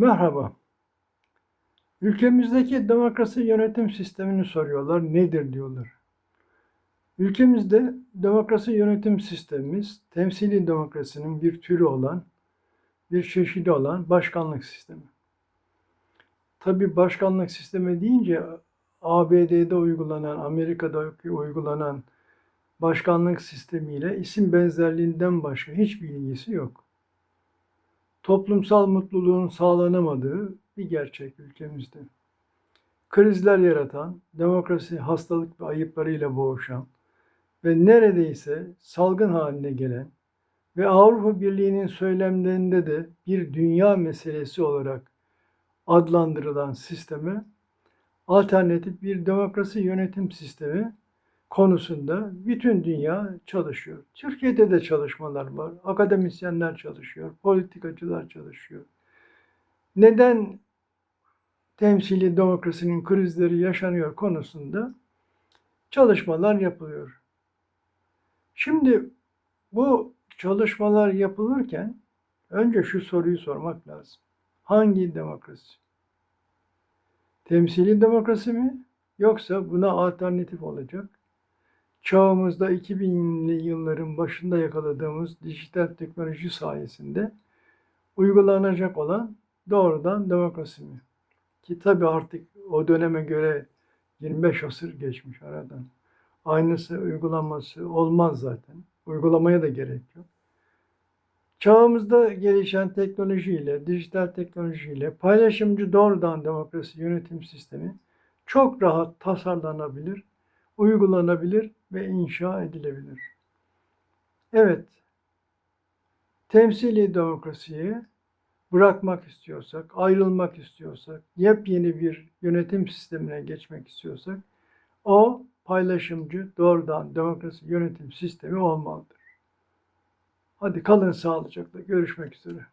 Merhaba. Ülkemizdeki demokrasi yönetim sistemini soruyorlar. Nedir diyorlar. Ülkemizde demokrasi yönetim sistemimiz temsili demokrasinin bir türü olan, bir çeşidi olan başkanlık sistemi. Tabi başkanlık sistemi deyince ABD'de uygulanan, Amerika'da uygulanan başkanlık sistemiyle isim benzerliğinden başka hiçbir ilgisi yok toplumsal mutluluğun sağlanamadığı bir gerçek ülkemizde. Krizler yaratan, demokrasi hastalık ve ayıplarıyla boğuşan ve neredeyse salgın haline gelen ve Avrupa Birliği'nin söylemlerinde de bir dünya meselesi olarak adlandırılan sisteme alternatif bir demokrasi yönetim sistemi konusunda bütün dünya çalışıyor. Türkiye'de de çalışmalar var. Akademisyenler çalışıyor, politikacılar çalışıyor. Neden temsili demokrasinin krizleri yaşanıyor konusunda çalışmalar yapılıyor. Şimdi bu çalışmalar yapılırken önce şu soruyu sormak lazım. Hangi demokrasi? Temsili demokrasi mi? Yoksa buna alternatif olacak çağımızda 2000'li yılların başında yakaladığımız dijital teknoloji sayesinde uygulanacak olan doğrudan demokrasi mi? Ki tabi artık o döneme göre 25 asır geçmiş aradan. Aynısı uygulanması olmaz zaten. Uygulamaya da gerek yok. Çağımızda gelişen teknolojiyle, dijital teknolojiyle paylaşımcı doğrudan demokrasi yönetim sistemi çok rahat tasarlanabilir uygulanabilir ve inşa edilebilir. Evet, temsili demokrasiyi bırakmak istiyorsak, ayrılmak istiyorsak, yepyeni bir yönetim sistemine geçmek istiyorsak, o paylaşımcı doğrudan demokrasi yönetim sistemi olmalıdır. Hadi kalın sağlıcakla görüşmek üzere.